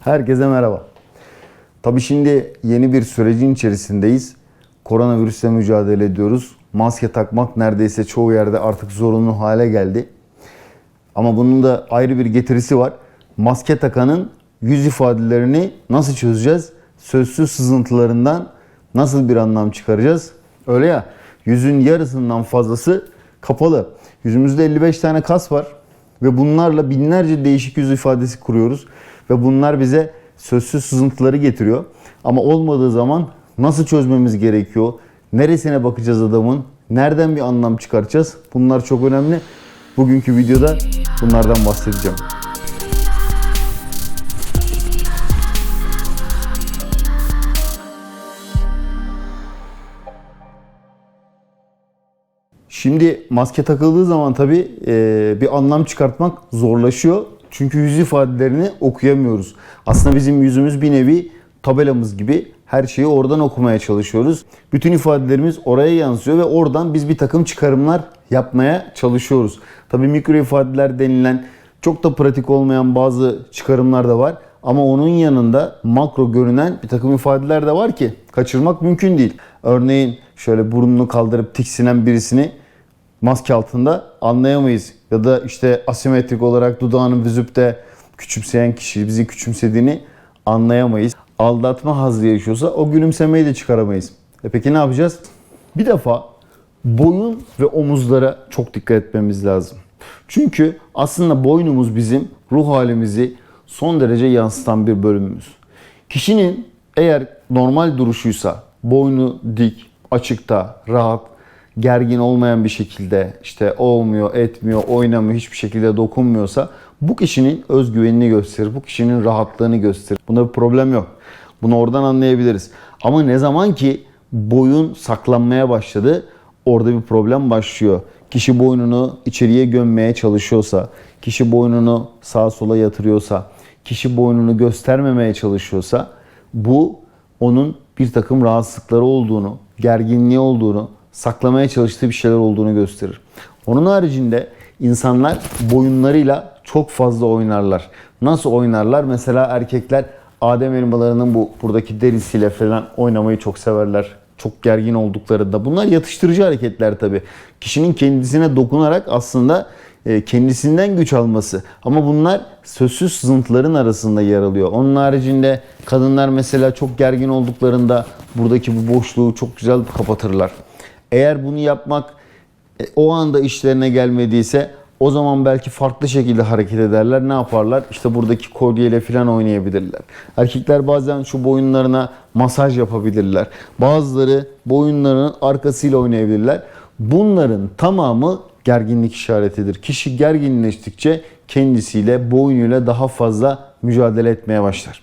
Herkese merhaba. Tabii şimdi yeni bir sürecin içerisindeyiz. Koronavirüsle mücadele ediyoruz. Maske takmak neredeyse çoğu yerde artık zorunlu hale geldi. Ama bunun da ayrı bir getirisi var. Maske takanın yüz ifadelerini nasıl çözeceğiz? Sözsüz sızıntılarından nasıl bir anlam çıkaracağız? Öyle ya, yüzün yarısından fazlası kapalı. Yüzümüzde 55 tane kas var ve bunlarla binlerce değişik yüz ifadesi kuruyoruz ve bunlar bize sözsüz sızıntıları getiriyor. Ama olmadığı zaman nasıl çözmemiz gerekiyor? Neresine bakacağız adamın? Nereden bir anlam çıkartacağız? Bunlar çok önemli. Bugünkü videoda bunlardan bahsedeceğim. Şimdi maske takıldığı zaman tabii bir anlam çıkartmak zorlaşıyor. Çünkü yüz ifadelerini okuyamıyoruz. Aslında bizim yüzümüz bir nevi tabelamız gibi her şeyi oradan okumaya çalışıyoruz. Bütün ifadelerimiz oraya yansıyor ve oradan biz bir takım çıkarımlar yapmaya çalışıyoruz. Tabii mikro ifadeler denilen çok da pratik olmayan bazı çıkarımlar da var. Ama onun yanında makro görünen bir takım ifadeler de var ki kaçırmak mümkün değil. Örneğin şöyle burnunu kaldırıp tiksinen birisini maske altında anlayamayız. Ya da işte asimetrik olarak dudağını büzüp de küçümseyen kişi bizi küçümsediğini anlayamayız. Aldatma hazzı yaşıyorsa o gülümsemeyi de çıkaramayız. E peki ne yapacağız? Bir defa boyun ve omuzlara çok dikkat etmemiz lazım. Çünkü aslında boynumuz bizim ruh halimizi son derece yansıtan bir bölümümüz. Kişinin eğer normal duruşuysa, boynu dik, açıkta, rahat, gergin olmayan bir şekilde işte olmuyor, etmiyor, oynamıyor, hiçbir şekilde dokunmuyorsa bu kişinin özgüvenini gösterir. Bu kişinin rahatlığını gösterir. Bunda bir problem yok. Bunu oradan anlayabiliriz. Ama ne zaman ki boyun saklanmaya başladı orada bir problem başlıyor. Kişi boynunu içeriye gömmeye çalışıyorsa, kişi boynunu sağa sola yatırıyorsa, kişi boynunu göstermemeye çalışıyorsa bu onun bir takım rahatsızlıkları olduğunu, gerginliği olduğunu, saklamaya çalıştığı bir şeyler olduğunu gösterir. Onun haricinde insanlar boyunlarıyla çok fazla oynarlar. Nasıl oynarlar? Mesela erkekler Adem elmalarının bu buradaki derisiyle falan oynamayı çok severler. Çok gergin olduklarında. Bunlar yatıştırıcı hareketler tabii. Kişinin kendisine dokunarak aslında e, kendisinden güç alması. Ama bunlar sözsüz sızıntıların arasında yer alıyor. Onun haricinde kadınlar mesela çok gergin olduklarında buradaki bu boşluğu çok güzel kapatırlar. Eğer bunu yapmak e, o anda işlerine gelmediyse o zaman belki farklı şekilde hareket ederler. Ne yaparlar? İşte buradaki kolyeyle falan oynayabilirler. Erkekler bazen şu boyunlarına masaj yapabilirler. Bazıları boyunlarının arkasıyla oynayabilirler. Bunların tamamı gerginlik işaretidir. Kişi gerginleştikçe kendisiyle, boynuyla daha fazla mücadele etmeye başlar.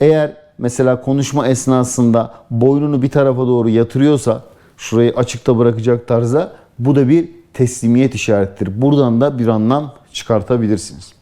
Eğer mesela konuşma esnasında boynunu bir tarafa doğru yatırıyorsa, şurayı açıkta bırakacak tarzda bu da bir teslimiyet işaretidir. Buradan da bir anlam çıkartabilirsiniz.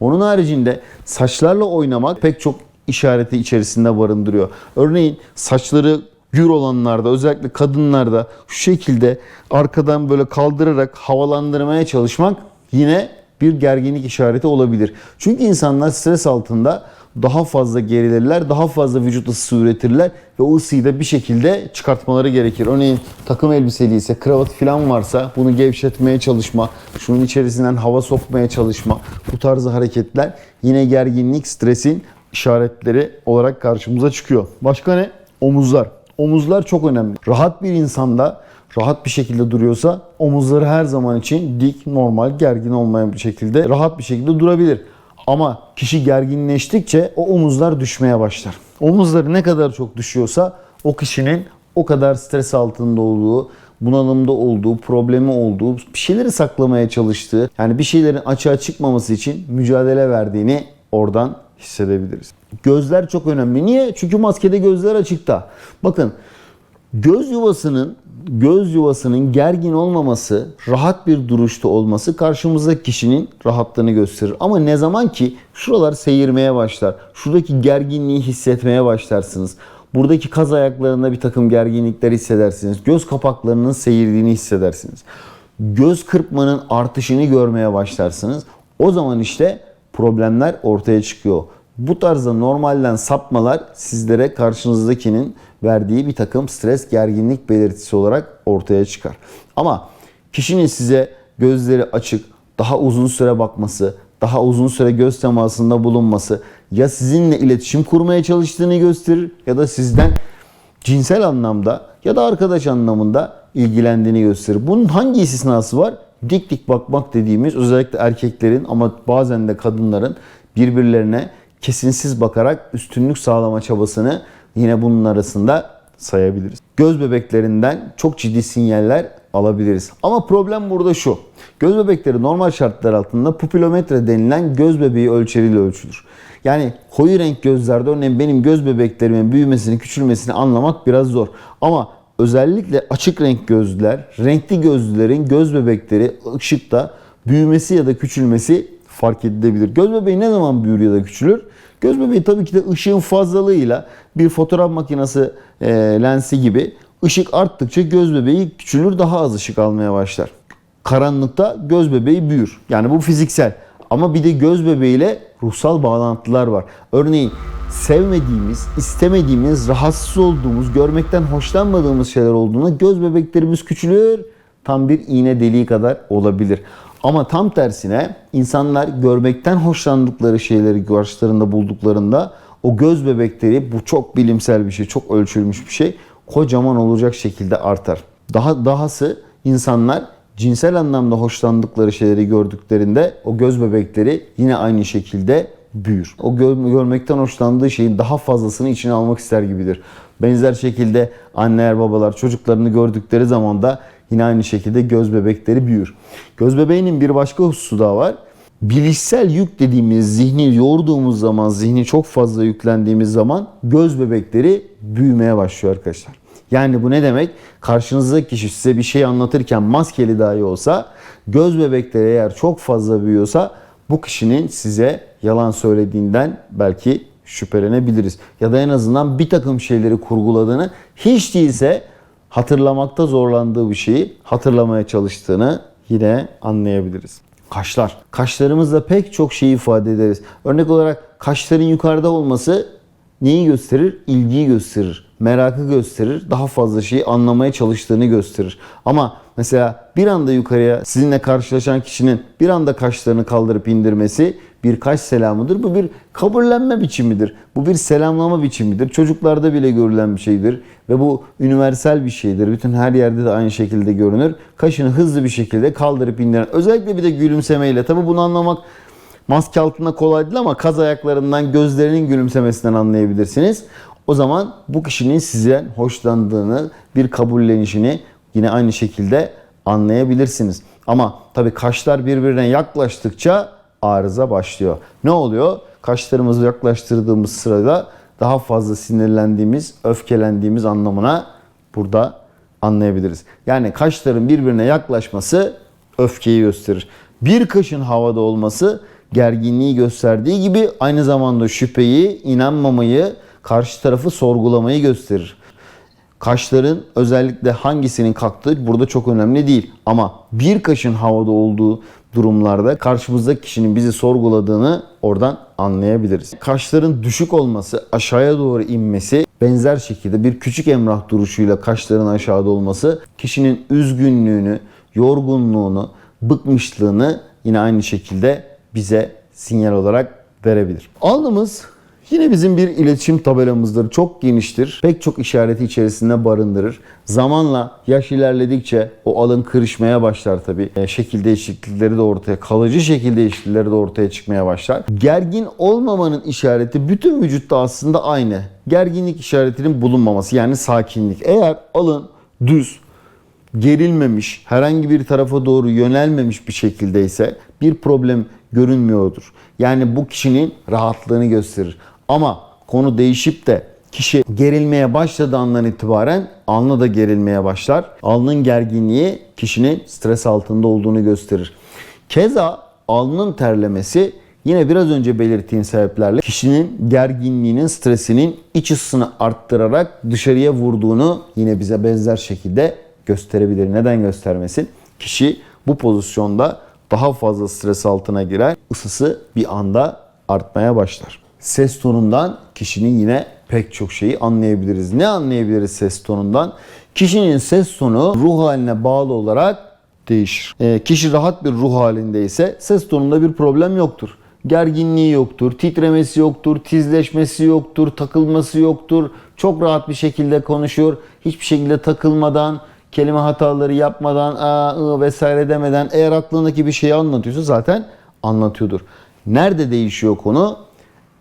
Onun haricinde saçlarla oynamak pek çok işareti içerisinde barındırıyor. Örneğin saçları gür olanlarda özellikle kadınlarda şu şekilde arkadan böyle kaldırarak havalandırmaya çalışmak yine bir gerginlik işareti olabilir. Çünkü insanlar stres altında daha fazla gerilirler, daha fazla vücut ısısı üretirler ve o ısıyı da bir şekilde çıkartmaları gerekir. Örneğin takım elbiseli ise, kravat falan varsa bunu gevşetmeye çalışma, şunun içerisinden hava sokmaya çalışma, bu tarzı hareketler yine gerginlik, stresin işaretleri olarak karşımıza çıkıyor. Başka ne? Omuzlar. Omuzlar çok önemli. Rahat bir insanda rahat bir şekilde duruyorsa omuzları her zaman için dik, normal, gergin olmayan bir şekilde rahat bir şekilde durabilir. Ama kişi gerginleştikçe o omuzlar düşmeye başlar. Omuzları ne kadar çok düşüyorsa o kişinin o kadar stres altında olduğu, bunalımda olduğu, problemi olduğu, bir şeyleri saklamaya çalıştığı, yani bir şeylerin açığa çıkmaması için mücadele verdiğini oradan hissedebiliriz. Gözler çok önemli. Niye? Çünkü maskede gözler açıkta. Bakın göz yuvasının göz yuvasının gergin olmaması, rahat bir duruşta olması karşımızdaki kişinin rahatlığını gösterir. Ama ne zaman ki şuralar seyirmeye başlar, şuradaki gerginliği hissetmeye başlarsınız. Buradaki kaz ayaklarında bir takım gerginlikler hissedersiniz. Göz kapaklarının seyirdiğini hissedersiniz. Göz kırpmanın artışını görmeye başlarsınız. O zaman işte problemler ortaya çıkıyor. Bu tarzda normalden sapmalar sizlere karşınızdakinin verdiği bir takım stres, gerginlik belirtisi olarak ortaya çıkar. Ama kişinin size gözleri açık, daha uzun süre bakması, daha uzun süre göz temasında bulunması ya sizinle iletişim kurmaya çalıştığını gösterir ya da sizden cinsel anlamda ya da arkadaş anlamında ilgilendiğini gösterir. Bunun hangi istisnası var? Dik dik bakmak dediğimiz özellikle erkeklerin ama bazen de kadınların birbirlerine kesinsiz bakarak üstünlük sağlama çabasını yine bunun arasında sayabiliriz. Göz bebeklerinden çok ciddi sinyaller alabiliriz. Ama problem burada şu. Göz bebekleri normal şartlar altında pupilometre denilen göz bebeği ölçeriyle ölçülür. Yani koyu renk gözlerde örneğin benim göz bebeklerimin büyümesini, küçülmesini anlamak biraz zor. Ama özellikle açık renk gözlüler, renkli gözlülerin göz bebekleri ışıkta büyümesi ya da küçülmesi fark edilebilir. Göz bebeği ne zaman büyür ya da küçülür? Göz bebeği tabii ki de ışığın fazlalığıyla bir fotoğraf makinesi e, lensi gibi ışık arttıkça göz bebeği küçülür, daha az ışık almaya başlar. Karanlıkta göz bebeği büyür. Yani bu fiziksel. Ama bir de göz bebeğiyle ruhsal bağlantılar var. Örneğin sevmediğimiz, istemediğimiz, rahatsız olduğumuz, görmekten hoşlanmadığımız şeyler olduğunda göz bebeklerimiz küçülür. Tam bir iğne deliği kadar olabilir. Ama tam tersine insanlar görmekten hoşlandıkları şeyleri karşılarında bulduklarında o göz bebekleri bu çok bilimsel bir şey, çok ölçülmüş bir şey. Kocaman olacak şekilde artar. Daha dahası insanlar cinsel anlamda hoşlandıkları şeyleri gördüklerinde o göz bebekleri yine aynı şekilde büyür. O gör, görmekten hoşlandığı şeyin daha fazlasını içine almak ister gibidir. Benzer şekilde anneler babalar çocuklarını gördükleri zaman da yine aynı şekilde göz bebekleri büyür. Göz bebeğinin bir başka hususu daha var. Bilişsel yük dediğimiz zihni yorduğumuz zaman, zihni çok fazla yüklendiğimiz zaman göz bebekleri büyümeye başlıyor arkadaşlar. Yani bu ne demek? Karşınızdaki kişi size bir şey anlatırken maskeli dahi olsa göz bebekleri eğer çok fazla büyüyorsa bu kişinin size yalan söylediğinden belki şüphelenebiliriz. Ya da en azından bir takım şeyleri kurguladığını hiç değilse hatırlamakta zorlandığı bir şeyi hatırlamaya çalıştığını yine anlayabiliriz. Kaşlar. Kaşlarımızla pek çok şey ifade ederiz. Örnek olarak kaşların yukarıda olması neyi gösterir? İlgiyi gösterir. Merakı gösterir. Daha fazla şeyi anlamaya çalıştığını gösterir. Ama mesela bir anda yukarıya sizinle karşılaşan kişinin bir anda kaşlarını kaldırıp indirmesi bir kaş selamıdır. Bu bir kabullenme biçimidir. Bu bir selamlama biçimidir. Çocuklarda bile görülen bir şeydir. Ve bu universal bir şeydir. Bütün her yerde de aynı şekilde görünür. Kaşını hızlı bir şekilde kaldırıp indiren. Özellikle bir de gülümsemeyle. Tabi bunu anlamak maske altında kolay değil ama kaz ayaklarından gözlerinin gülümsemesinden anlayabilirsiniz. O zaman bu kişinin sizden hoşlandığını, bir kabullenişini yine aynı şekilde anlayabilirsiniz. Ama tabii kaşlar birbirine yaklaştıkça arıza başlıyor. Ne oluyor? Kaşlarımızı yaklaştırdığımız sırada daha fazla sinirlendiğimiz, öfkelendiğimiz anlamına burada anlayabiliriz. Yani kaşların birbirine yaklaşması öfkeyi gösterir. Bir kaşın havada olması gerginliği gösterdiği gibi aynı zamanda şüpheyi, inanmamayı, karşı tarafı sorgulamayı gösterir. Kaşların özellikle hangisinin kalktığı burada çok önemli değil. Ama bir kaşın havada olduğu durumlarda karşımızdaki kişinin bizi sorguladığını oradan anlayabiliriz. Kaşların düşük olması, aşağıya doğru inmesi, benzer şekilde bir küçük emrah duruşuyla kaşların aşağıda olması kişinin üzgünlüğünü, yorgunluğunu, bıkmışlığını yine aynı şekilde bize sinyal olarak verebilir. Alnımız Yine bizim bir iletişim tabelamızdır. Çok geniştir. Pek çok işareti içerisinde barındırır. Zamanla yaş ilerledikçe o alın kırışmaya başlar tabii. E, şekil değişiklikleri de ortaya, kalıcı şekil değişiklikleri de ortaya çıkmaya başlar. Gergin olmamanın işareti bütün vücutta aslında aynı. Gerginlik işaretinin bulunmaması yani sakinlik. Eğer alın düz, gerilmemiş, herhangi bir tarafa doğru yönelmemiş bir şekildeyse bir problem görünmüyordur. Yani bu kişinin rahatlığını gösterir. Ama konu değişip de kişi gerilmeye başladığı andan itibaren alnı da gerilmeye başlar. Alnın gerginliği kişinin stres altında olduğunu gösterir. Keza alnın terlemesi yine biraz önce belirttiğim sebeplerle kişinin gerginliğinin, stresinin iç ısısını arttırarak dışarıya vurduğunu yine bize benzer şekilde gösterebilir. Neden göstermesin? Kişi bu pozisyonda daha fazla stres altına girer. Isısı bir anda artmaya başlar. Ses tonundan kişinin yine pek çok şeyi anlayabiliriz. Ne anlayabiliriz ses tonundan? Kişinin ses tonu ruh haline bağlı olarak değişir. Ee, kişi rahat bir ruh halindeyse ses tonunda bir problem yoktur. Gerginliği yoktur, titremesi yoktur, tizleşmesi yoktur, takılması yoktur. Çok rahat bir şekilde konuşuyor. Hiçbir şekilde takılmadan, kelime hataları yapmadan, aa, ı vesaire demeden eğer aklındaki bir şeyi anlatıyorsa zaten anlatıyordur. Nerede değişiyor konu?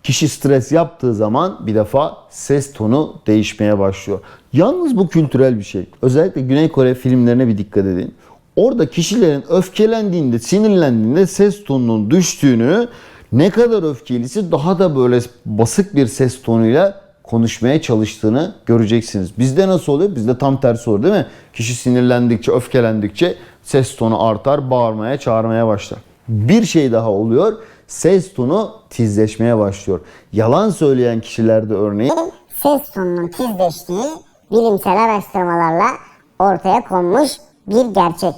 Kişi stres yaptığı zaman bir defa ses tonu değişmeye başlıyor. Yalnız bu kültürel bir şey. Özellikle Güney Kore filmlerine bir dikkat edin. Orada kişilerin öfkelendiğinde, sinirlendiğinde ses tonunun düştüğünü, ne kadar öfkelisi daha da böyle basık bir ses tonuyla konuşmaya çalıştığını göreceksiniz. Bizde nasıl oluyor? Bizde tam tersi olur değil mi? Kişi sinirlendikçe, öfkelendikçe ses tonu artar, bağırmaya, çağırmaya başlar. Bir şey daha oluyor. Ses tonu tizleşmeye başlıyor. Yalan söyleyen kişilerde örneğin ses tonunun tizleştiği bilimsel araştırmalarla ortaya konmuş bir gerçek.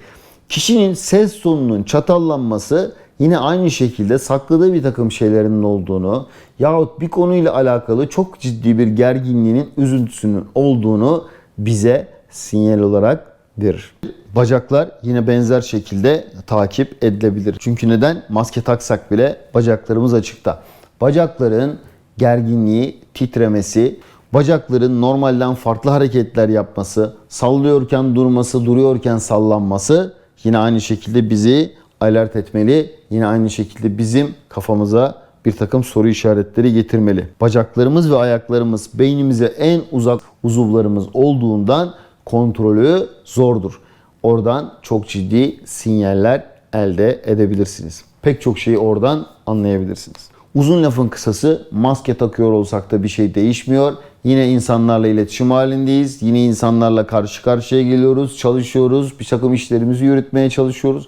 Kişinin ses tonunun çatallanması yine aynı şekilde sakladığı bir takım şeylerin olduğunu yahut bir konuyla alakalı çok ciddi bir gerginliğinin, üzüntüsünün olduğunu bize sinyal olarak verir. Bacaklar yine benzer şekilde takip edilebilir. Çünkü neden? Maske taksak bile bacaklarımız açıkta. Bacakların gerginliği, titremesi, bacakların normalden farklı hareketler yapması, sallıyorken durması, duruyorken sallanması yine aynı şekilde bizi alert etmeli. Yine aynı şekilde bizim kafamıza bir takım soru işaretleri getirmeli. Bacaklarımız ve ayaklarımız beynimize en uzak uzuvlarımız olduğundan kontrolü zordur. Oradan çok ciddi sinyaller elde edebilirsiniz. Pek çok şeyi oradan anlayabilirsiniz. Uzun lafın kısası maske takıyor olsak da bir şey değişmiyor. Yine insanlarla iletişim halindeyiz. Yine insanlarla karşı karşıya geliyoruz, çalışıyoruz. Bir takım işlerimizi yürütmeye çalışıyoruz.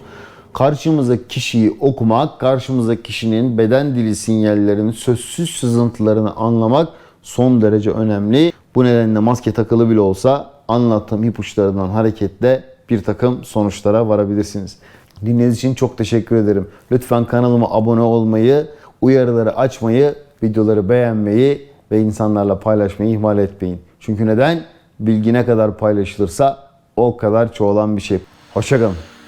Karşımızdaki kişiyi okumak, karşımızdaki kişinin beden dili sinyallerinin sözsüz sızıntılarını anlamak son derece önemli. Bu nedenle maske takılı bile olsa anlattığım ipuçlarından hareketle bir takım sonuçlara varabilirsiniz. Dinlediğiniz için çok teşekkür ederim. Lütfen kanalıma abone olmayı, uyarıları açmayı, videoları beğenmeyi ve insanlarla paylaşmayı ihmal etmeyin. Çünkü neden? Bilgi ne kadar paylaşılırsa o kadar çoğalan bir şey. Hoşçakalın.